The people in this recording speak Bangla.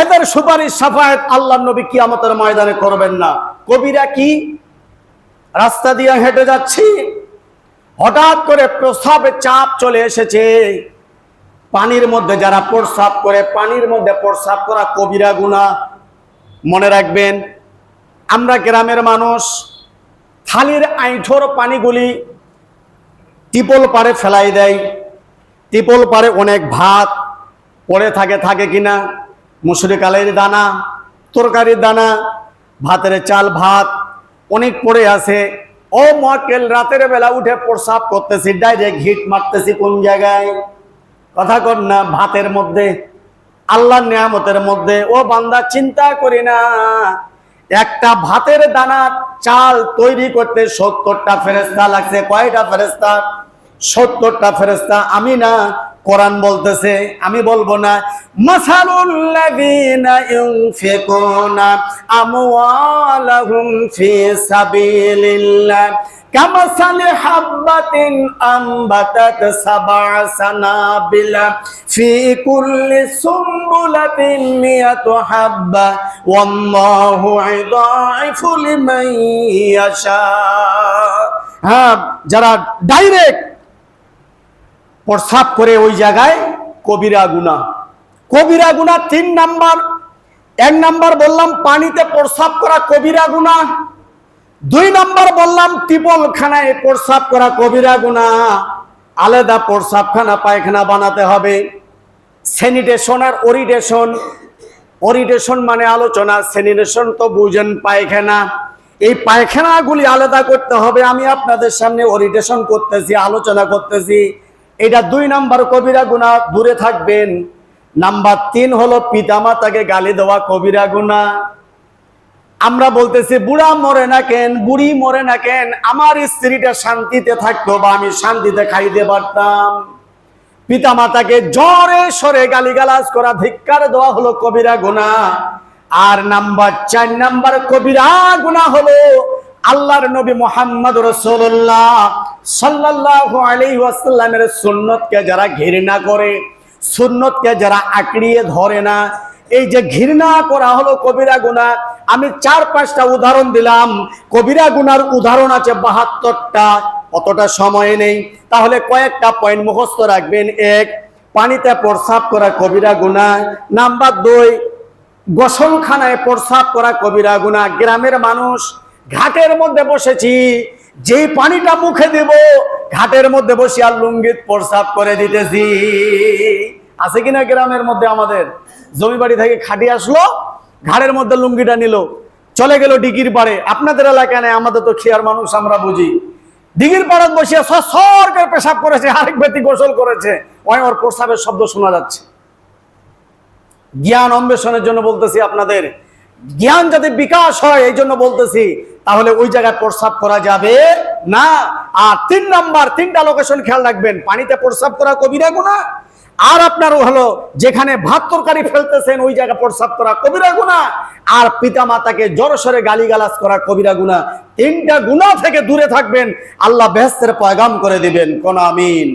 এদের সুপারিশ সাফায়াত আল্লাহ নবী কিয়ামতের ময়দানে করবেন না। কবিরা কি? রাস্তা দিয়ে হেঁটে যাচ্ছি। হঠাৎ করে প্রস্রাবের চাপ চলে এসেছে। পানির মধ্যে যারা প্রস্রাব করে, পানির মধ্যে প্রস্রাব করা কবিরা গুণা মনে রাখবেন, আমরা গ্রামের মানুষ, থালির আইঠোর পানিগুলি টিপল পারে ফেলাই দেয়। টিপল পারে অনেক ভাত পড়ে থাকে থাকে কিনা? মুসুরি কালের দানা, তরকারির দানা, ভাতের চাল, ভাত, অনেক পড়ে আছে। ও মকেল রাতের বেলা উঠে প্রসাব করতেছি ডাইরেক্ট হিট মারতেছি কোন জায়গায়? কথা কর না, ভাতের মধ্যে, আল্লাহর নিয়ামতের মধ্যে। ও বান্দা, চিন্তা করি না। একটা ভাতের দানা, চাল তৈরি করতে সত্তরটা ফেরেস্তা লাগছে। কয়টা ফেরেস্তা সত্তরটা ফেরেস্তা আমি না কোরআন বলতেছে, আমি বলব না মাসালুল্লাযীনা ইউনফিকুনা আমওয়ালাহুম ফি সাবিলিল্লাহ, কামাসালি হাব্বাতিন আমবাতাত সাবআ সানাবিলা, ফি কুল্লি সুম্বুলাতিন মিয়াতু হাব্বা, ওয়াল্লাহু ইদাইফু লিমান ইয়াশা। হ্যাঁ যারা ডাইরেক্ট প্রস্রাব করে ওই জায়গায় কবিরা গুণা। কবিরা গুণা তিন নাম্বার। এক নাম্বার বললাম পানিতে প্রস্রাব করা কবিরা গুণা। দুই নাম্বার বললাম টিপলখানায় প্রস্রাব করা কবিরা গুণা। আলাদা প্রস্রাবখানা, পায়খানা বানাতে হবে। স্যানিটেশন আর ওরিটেশন ওরিটেশন মানে আলোচনা, স্যানিটেশন তো বুঝেন পায়খানা। এই পায়খানাগুলি আলাদা করতে হবে। আমি আপনাদের সামনে ওরিটেশন করতেছি, আলোচনা করতেছি। এটা দুই নাম্বার কবিরা গুণা, দূরে থাকবেন। নাম্বার তিন হলো পিতামাতাকে গালি দেওয়া কবিরা গুণা। আমরা বলতেছি, বুড়া মরে না কেন? বুড়ি মরে না কেন? আমার স্ত্রীটা শান্তিতে থাকতো বা আমি শান্তিতে খাইতে পারতাম। পিতা মাতাকে জ্বরে সরে গালিগালাজ করা, ধিক্কার দেওয়া হলো কবিরা গুণা। আর নাম্বার চার নাম্বার কবিরা গুণা হলো আল্লাহর নবী মোহাম্মদ রসুল্লাহ ওয়াসাল্লামের সুন্নতকে যারা ঘৃণা করে, সুন্নতকে যারা আঁকড়িয়ে ধরে না, এই যে ঘৃণা করা হলো কবিরা আমি চার পাঁচটা উদাহরণ দিলাম। কবিরা গুনার উদাহরণ আছে বাহাত্তরটা, অতটা সময় নেই। তাহলে কয়েকটা পয়েন্ট মুখস্থ রাখবেন। এক, পানিতে প্রস্রাব করা কবিরা গুণা। নাম্বার দুই, গোসলখানায় প্রস্রাব করা কবিরা গুণা। গ্রামের মানুষ, ঘাটের মধ্যে বসেছি। যেই পানিটা মুখে দেব, ঘাটের মধ্যে বসে আর লুঙ্গিত প্রস্রাব করে দিতেছি। আছে কিনা গ্রামের মধ্যে আমাদের? জমি বাড়ি থেকে খাটি আসলো, ঘাড়ের মধ্যে লুঙ্গিটা নিল, চলে গেল ডিগির পাড়ে। আপনাদের এলাকায় নেই, আমাদের তো খেয়ার মানুষ, আমরা বুঝি। দিঘির পাড়াত বসিয়া সর করে পেশাব করেছে, আরেক ব্যক্তি গোসল করেছে। ওই ওর প্রস্রাবের শব্দ শোনা যাচ্ছে। জ্ঞান অন্বেষণের জন্য বলতেছি আপনাদের জ্ঞান যাতে বিকাশ হয়, এই জন্য বলতেছি, তাহলে ওই জায়গায় প্রস্রাব করা যাবে না। আর তিন নাম্বার, তিনটা লোকেশন খেয়াল রাখবেন। পানিতে প্রস্রাব করা কবিরা গুণা আর আপনার হলো যেখানে ভাত তরকারি ফেলতেছেন, ওই জায়গায় প্রস্রাব করা কবিরা গুণা আর পিতা মাতাকে জড়সরে গালিগালাজ করা কবিরা গুণা তিনটা গুণা থেকে দূরে থাকবেন, আল্লাহ বেহেস্তের পয়গাম করে দিবেন। কোন আমিন।